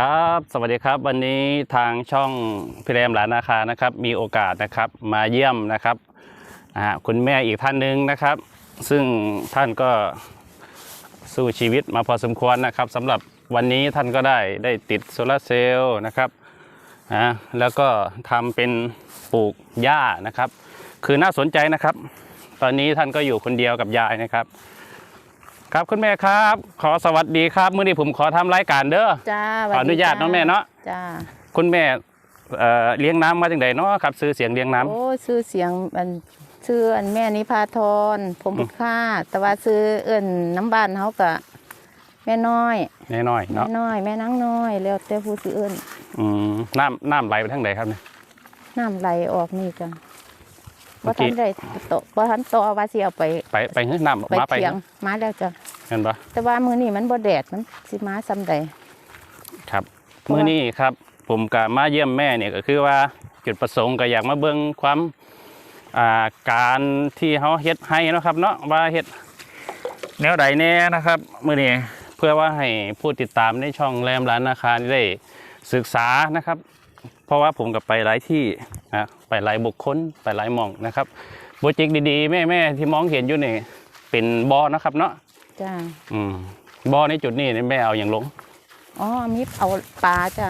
ครับ สวัสดีครับ วันนี้ทางช่องพี่แรมหลานนาคานะครับ มีโอกาสนะครับมาเยี่ยมนะครับคุณแม่อีกท่านหนึ่งนะครับ ซึ่งท่านก็สู้ชีวิตมาพอสมควรนะครับสำหรับวันนี้ท่านก็ได้ได้ติดโซลาร์เซลล์นะครับแล้วก็ทำเป็นปลูกหญ้านะครับ คือน่าสนใจนะครับ ตอนนี้ท่านก็อยู่คนเดียวกับยายนะครับ ครับคุณแม่ครับ ขอสวัสดีครับเมื่อนี้ผมขอทำรายการเด้อจ้าขออนุญาตเนาะแม่เนาะจ้าคุณแม่เอ่อเลี้ยงน้ำมาจังไดเนาะครับซื้อเสียงเลี้ยงน้ำโอ้ซื้อเสียงอันซื้ออันแม่นิพาทรผมพุทธค่าแต่ว่าซื้อเอิ้นน้ำบ้านเขากะแม่น้อยน้อยๆแม่เนาะน้อยแม่นางน้อยแล้วแต่ผู้ซื้อเอิ้นอืมน้ำน้ำไหลไปทางไหนครับเนี่ยน้ำไหลออกนี่กันเมื่บ่อกี้ทันได้โตบ่ทันโตว่าสิเอาไป ไปไปเฮ้ยน้ำไปมาไปเถียงมาแล้วจ้ะเห็นปะแต่ว่ามื้อนี้มันบ่แดดมันสิมาซำใดครับเพราะว่ามื้อนี้ครับผมกับมาเยี่ยมแม่เนี่ยก็คือว่าจุดประสงค์ก็อยากมาเบิ่งความอ่าการที่เขาเฮ็ดให้เนาะครับ เนาะว่าเฮ็ดแนวใดแน่นะครับมื้อนี้เพื่อว่าให้ผู้ติดตามในช่องแรมร้านนาคาได้ศึกษานะครับ เพราะว่าผมกับไปหลายที่นะไปหลายบุคคลไปหลายหมองนะครับโปรเจกต์ดีๆแม่แม่ๆที่มองเห็นอยู่นี่เป็นบอนะครับเนาะ จ้าอืมบอในจุดนี้นี่แม่เอาอย่างลงอ๋อมีเอาปลาจ้ะ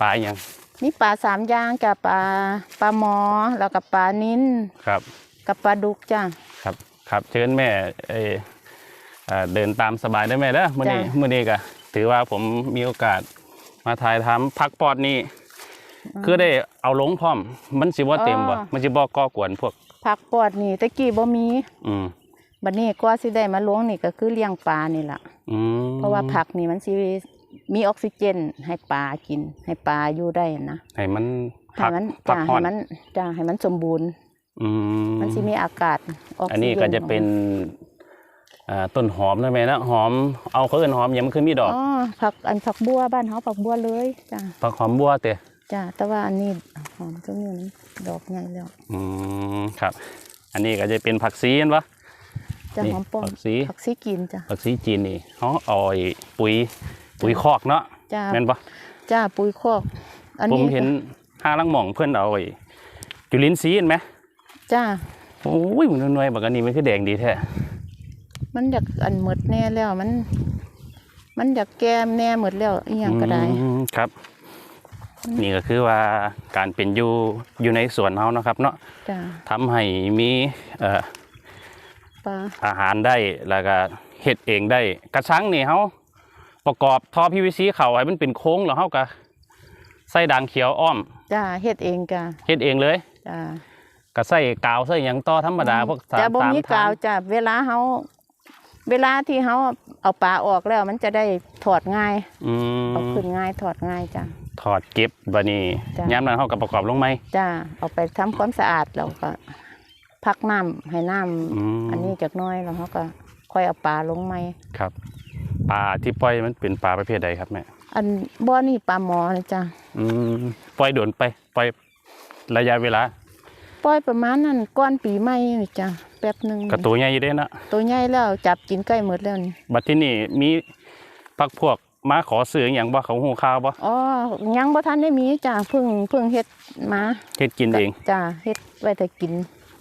ปลาอย่างมีปลาสามอย่างจ้ะปลาปลาหมอแล้วก็ปลานิ้นครับ กับปลาดุกจ้ะครับ ครับเชิญแม่เออเอ่อเดินตามสบายได้ไหมเด้อมื่อนี้จ้ะมื่อนี้ก็ถือว่าผมมีโอกาสมาถ่ายทำพักปอดนี่คือได้เอาลงพร้อม มันสิบ่เต็มบ่มันสิบ่ก่อกวนพวกผักปอดนี่ตะกี้บ่มี อืม บัดนี้กว่าสิได้มาลงนี่ก็คือเลี้ยงปลานี่ล่ะอืมเพราะว่าผักนี่มันสิมีออกซิเจน ให้ปลากิน ให้ปลาอยู่ได้นะให้มันให้พักมันพักจ้าผ่อให้นมันจ้าให้มันสมบูรณ์อืมมันสิมีอากาศออกซิเจนอันนี้ก็จะเป็นอ่าต้นหอมนะแม่นะหอมเอาเขาเอิ้นหอมหยังมันคือมีดอกอ๋อผักอันผักบัวบ้านเฮาผักบัวเลยจ้าผักหอมบัวเตะจ้าแต่ว่าอันนี้หอมก็มีมันดอกใหญ่แล้วอืมครับ อันนี้ก็จะเป็นผักซีเห็นปะ จ้านี่หอมป้อมผักซีผักซีกินจ้าผักซีจีนนี่เขาเอาไอ้ปุ๋ยปุ๋ยคอกเนาะจ้าแม่นปะจ้าปุ๋ยคอกอันผมนี้เห็นห้าลังหม่องเพื่อนเอาไอ้จุลินทรีย์เห็นไหมจ้าโอ้ยมันหน่วยๆบักอันนี้มันคือแดงดีแท้มันอยากอันหมดแน่แล้วมัน มันอยากแก้มแน่หมดแล้วอีหยังก็ได้อืมครับ นี่ก็คือว่าการเป็นอยู่อยู่ในสวนเฮานะครับ เนาะจ้าทำให้มีเอ่อ ปลาอาหารได้แล้วก็เฮ็ดเองได้ กระชังนี่เฮาประกอบท่อ PVC เข้าให้มันเป็นโค้งแล้วเฮาก็ใส่ด่างเขียวอ้อมจ้าเฮ็ดเองจ้าเฮ็ดเองเลยจ้าก็ใส่กาวใส่หยังต่อธรรมดาพวกสามจะบ่สามมีทางกาวจ้าเวลาเฮาเวลาที่เฮาเอาปลาออกแล้วมันจะได้ถอดง่ายอืมเอาขึ้นง่ายถอดง่ายจ้าถอดเก็บบัดนี้จ้ะยามนั้นเฮาก็ประกอบลงไหมจ้าเอาไปทำความสะอาดแล้วก็ พักน้ำให้น้ำอืมอันนี้จักหน้อยแล้วเฮาก็ค่อยเอาปลาลงใหม่ครับปลาที่ปล่อยมันเป็นปลาประเภทใดครับแม่อันบ่อนี่ปลาหมอนะจ้าอืมปล่อยโดนไปปล่อยระยะเวลาปล่อยประมาณนั้นก้อนปีใหม่นี่จ้าแป๊บหนึงกระตัวใหญ่อยู่เด้เนาะตัวใหญ่แล้วจับกินใกล้หมดแล้วนี่บัดที่นี่มีพักพวกมาขอซื้ออหย่างบ่เขาหูข้าวบ่อ๋อยังบ่ทันได้มีจ้าเพิ่งเพิ่งเฮ็ดมาเฮ็ดกินเองจ้าเฮ็ดไว้แต่กิน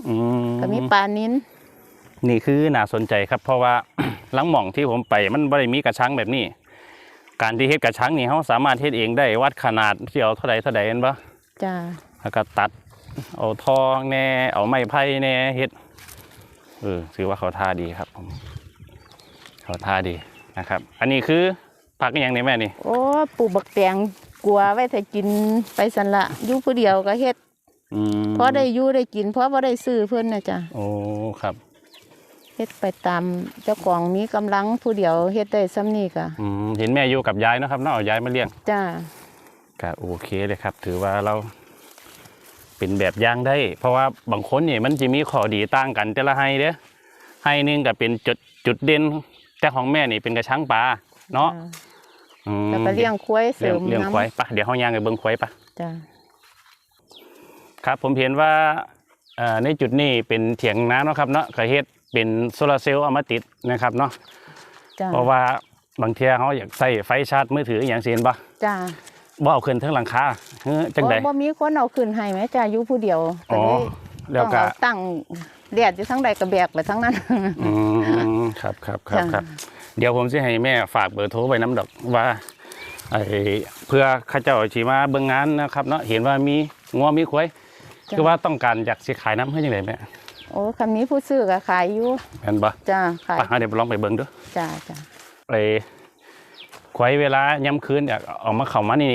อืมก็มีปลานิ้นนี่คือน่าสนใจครับ เพราะว่า หลังหม่องที่ผมไปมันบ่ได้มีกระชังแบบนี้ การที่เฮ็ดกระชังนี่เฮาสามารถเฮ็ดเองได้วัดขนาดที่เอาเท่าใดเท่าใดเห็นบ่จ้าแล้วก็ตัด เอาทองแน่เอาไม้ไผ่แน่เฮ็ดเออถือว่าเขาท่าดีครับผมเขาท่าดีนะครับ อันนี้คือผักอหย่างนี้แม่นี่ โอ้ปลูกบักแตงกลัวไว้แต่กินไปสันละอยู่ผู้เดียวก็เฮ็ด อืมพอได้อยู่ได้กิน เพราะบ่ได้ซื้อเพิ่นน่ะจ้ะโอ้ครับ เฮ็ดไปตามเจ้าของมีกำลังผู้เดียวเฮ็ดได้ซ้ำนี่ก็อืมเห็นแม่อยู่กับยายเนาะครับเนาะเอายายมาเลี้ยงจ้าก็โอเคเลยครับ ถือว่าเรา เป็นแบบอย่างได้ เพราะว่าบางคนเนี่ยมันจะมีข้อดีต่างกัน แต่ละไฮเด้อไฮหนึงก็เป็นจุดจุดเด่นแต่ของแม่นี่เป็นกระชังปลาเนาะอืมแล้วก็เลี้ยงควายเสเลี้ริยงมเลี้ยงน้ำควายปะเดี๋ยวเฮาย่างไปเบิ่งควายปะจ้า ครับผมเห็นว่าเอ่อในจุดนี้เป็นเถียงนาเนาะครับเนาะก็เฮ็ดเป็นโซลาร์เซลล์เอามาติดนะครับเนาะจ้าเพราะว่าบางเทียเขาอยากใส่ไฟชาร์จมือถืออหย่างเสียนบ่จ้าบ่เอาขึ้นทั้งหลังคาเฮ้ยจังใดโอ้บ่มีคนเอาขึ้นให้แม่จ้าอยู่ผู้เดียวก็อ๋อเลยแล้วต้องก็เอาตั้งเลียดอยู่ทั้งใดก็แบกไปทั้งนั้นอืมครับครับครับจ้ะครับ เดี๋ยวผมจะให้แม่ฝากเบอร์โทรไว้น้ำดอกว่าไอ้เพื่อเข้าเจ้าชีมาเบิ่งงานนะครับเนาะเห็นว่ามีงัวมีควาย คือว่าต้องการอยากสิขายน้ำให้ยังไงแม่โอ้คันนี้ผู้ซื้อก็ขายอยู่แม่นบ่จ้าขายไปหาเดี๋ยวลองไปเบิ่งดูจ้าจ้าไอ้ควายเวลาย่ำคืนอยากเออกมาเข้ามานี่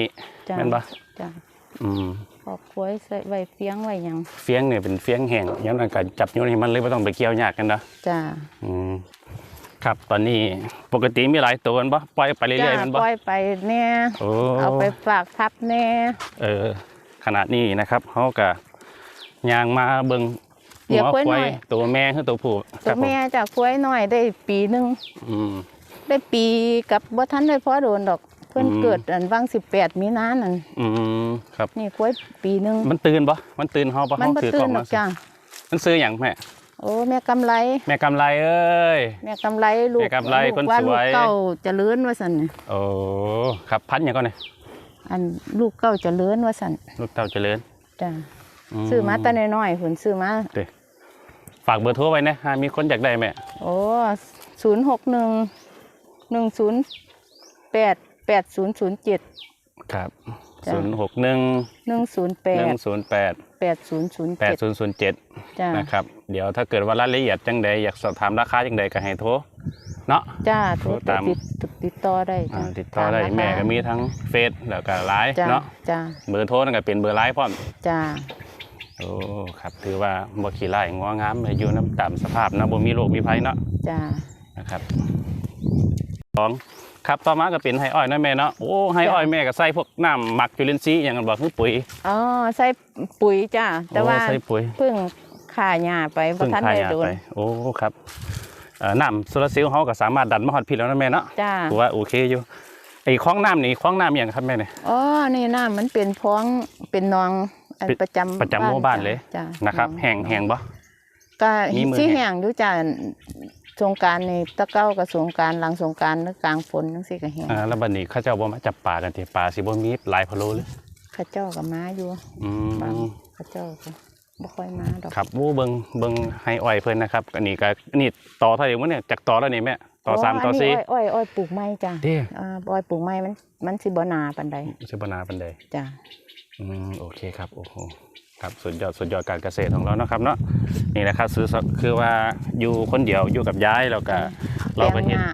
จ้าแม่นบ่จ้าอืมขอบควยใส่ไว้เฟียงไว้หยังเฟียงเนี่ยเป็นเฟียงแห้งย้อนการจับโยนให้มันเลยไม่ต้องไปเกี่ยวยากกันเนาะจ้าอืมครับตอนนี้ปกติมีหลายตัวกันบ่ปล่อยไปเรื่จ้าอยๆมันบ่ปล่อยไปแน่โอ้เอาไปฝากทับแน่เออขนาดนี้นะครับเขาก็ ยางมาเบิ่งเดี๋ยวหักล้วยควาหน่ยอย ตัวแม่คือตัวผู้คตัรัวบผมแม่จ้าควยน้อยได้ปีหนึงอืม ได้ปีกับบ่ทันได้พอโดนดอก เพิ่นอืม เกิดอันวัง18มีนานั่นอืมครับ นี่ควยปีหนึงมันตื่นบ่มันตื่นเฮาบ่มันเฮาบ่ถือตื่กล่อนงดมาอกจ้ามันซื้อหยังแม่โอ้แม่กำไร แม่กำไรเอ้ย แม่กำไรลูกแม่กำไรลูคนว่าสลูวกย เก้าเจริญว่าซั่นน่ะโอ้ครับพันหยังก่อนเนี่ยอันลูกเก้าเจริญว่าซั่นลูกเต้าเจริญจ้า ซื้อมาแต่น้อยๆพุ่นซื้อมาเด้ฝากเบอร์โทรไว้นะหามีคนอยากได้แม่โอ้ศูนย์หกหนึ่งหนึ่งศูนย์แปดแปดศูนย์ศูนย์เจ็ดครับจ้ะศูนย์หกหนึ่งหนึ่งศูนย์แปหนึ่ดงศูนย์แปดแปดศูนย์ศูนย์แปดเจ็ดศูนย์ศูนย์เจ็ดจ้านะครับ เดี๋ยวถ้าเกิดว่ารายละเอียดจังใดอยากสอบถามราคาจังใดก็ให้โทรเนาะจ้าโทรตามติดติดต่อได้อ่าจ้ะติดต่อได้ตาราคาแม่ก็มีทั้งเฟซแล้วก็ไลน์จ้าเนาะจ้าเบอร์โทรนั่นก็เป็นเบอร์ไลน์พร้อมจ้า โอ้ครับ ถือว่าบ่ขี้ไล่งองามอยู่น้ำตามสภาพเนาะบ่มีโรคมีภัยเนาะจ้านะครับสองครับต่อมาก็เป็นไฮอ้อยเนาะแม่เนาะโอ้ไฮอ้อยแม่ก็ใส่พวกน้ำหมักจุลินทรีย์อย่างนั้นบอกคือปุ๋ยอ๋อใส่ปุ๋ยจ้าแต่โอ้ว่าใส่ปุ๋ยเพิ่งข่าหญ้าไปบ่เพิ่งทันขายได้ยาโดนไปโอ้ครับเอ่อน้ำโซลาร์เซลล์เขาก็สามารถดันมาฮอดพี่แล้วนะแม่เนาะจ้าถือว่าโอเคอยู่ไอ้คล้องน้ำนี่คล้องน้ำอย่างครับแม่เนี่ยอ๋อนี่น้ามันเป็นพ้องเป็นหนอง อันเป็นประจำประจำหมู่บ้านเลยจ้านะครับองแห้งแห้งบ่ก็มีมือที่แห้งแห้งอยู่จ้าสงกรารนี่ตะเก้ากับสงกรารหลังสงกรารหรือกลางฝนจังซี่ก็แห้งอ่าแล้วบัดนี้เขาเจ้าบ่มาจับปลากันติปลาสิบ่มีหลายพะโลเลยเข้าเจ้ากับม้าอยู่อืบางมเข้าเจ้าก็บ่ค่อยมาดอกครับโอ้เบิ่งเบิ่งไฮอ้อยเพิ่นนะครับอันนี้ก็นี่ต่อเท่าไหร่วะเนี่ยจากต่อแล้วนี่แม่ต่อสามต่อสี่นนี้อ้อยอ้อยอ้อยปลูกไม้จ้าเด้อ่าอ้อยปลูกไม้มันมันสิบ่หนาปานใดสิบ่นาปานใดจ้า อืมโอเคครับโอ้โหครับสุดยอดสุดยอดการเกษตรของเราเนาะครับเนาะนี่นะครับซื้อคือว่าอยู่คนเดียวอยู่กับยายแล้วก็แปลเรางก็หเห็นญ้า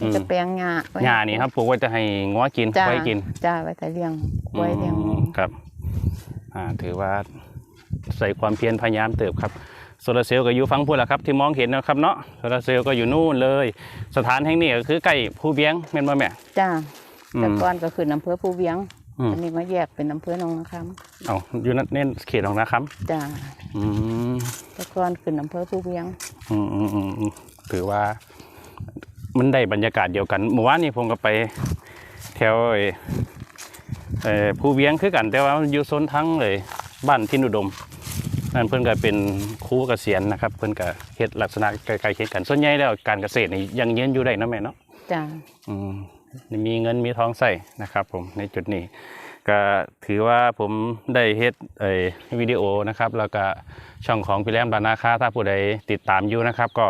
อืมจะแปลงหญ้าไว้หญ้านี่ครับปลูกไว้จะให้งัวกินจ้าไว้กินจ้าไว้แต่เลี้ยงไว้เลี้ยงอืมครับ อ่าถือว่าใส่ความเพียรพยายามเติบครับโซลาร์เซลล์ก็อยู่ฟังพูดแหละครับที่มองเห็นนะครับเนาะโซลาร์เซลล์ก็อยู่นู่นเลย สถานแห่งนี้ก็คือใกล้ภูเวียงแม่นบ่แม่จ้าอืมแต่ก่อนก็คืออำเภอภูเวียง อืมอันนี้มาแยกเป็นอำเภอหนองนาคเอาอยู่นั่นเน้นเขตของนะครับำจ้าอืมแต่ก่อนขึ้นอำเภอภูเวียงอืมอืมอืมอืมถือว่า มันได้บรรยากาศเดียวกันเมื่อวานนี้ผมก็ไป แถวไอ้เอ่อภูเวียงคือกัน แต่ว่ามันอยู่โซนทั้งเลยบ้านทินอุดมนั่นเพิ่นก็เป็นครูเกษียณนะครับ เพิ่นก็เฮ็ดลักษณะใกล้ๆเคียงกันส่วนใหญ่แล้วการเกษตรนี่ยังยืนอยู่ได้เนาะแม่เนาะจ้าอืม มีเงินมีทองใส่นะครับผมในจุดนี้ ก็ถือว่าผมได้เฮ็ดเอ่อวิดีโอนะครับ แล้วก็ช่องของพี่แรมบานาคาถ้าผู้ใดติดตามอยู่นะครับ ก็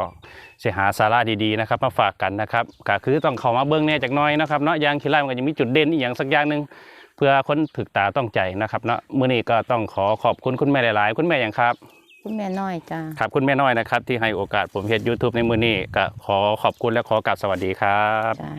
จะหาสาระดีๆนะครับ มาฝากกันนะครับก็คือต้องเข้ามาเบิ้งแหน่จากหน้อยนะครับเนาะอยางคิดไล่มันก็จะมีจุดเด่นอีกอย่างสักอย่างหนึ่งเพื่อคนถึกตาต้องใจนะครับเนาะมื้อนี้ก็ต้องขอขอบคุณคุณแม่หลายๆ คุณแม่อย่างครับคุณแม่น้อยจ้าครับคุณแม่น้อยนะครับ ที่ให้โอกาสผมเฮ็ด YouTube ในมื้อนี้ก็ขอขอบคุณและขอกราบสวัสดีครับจ้า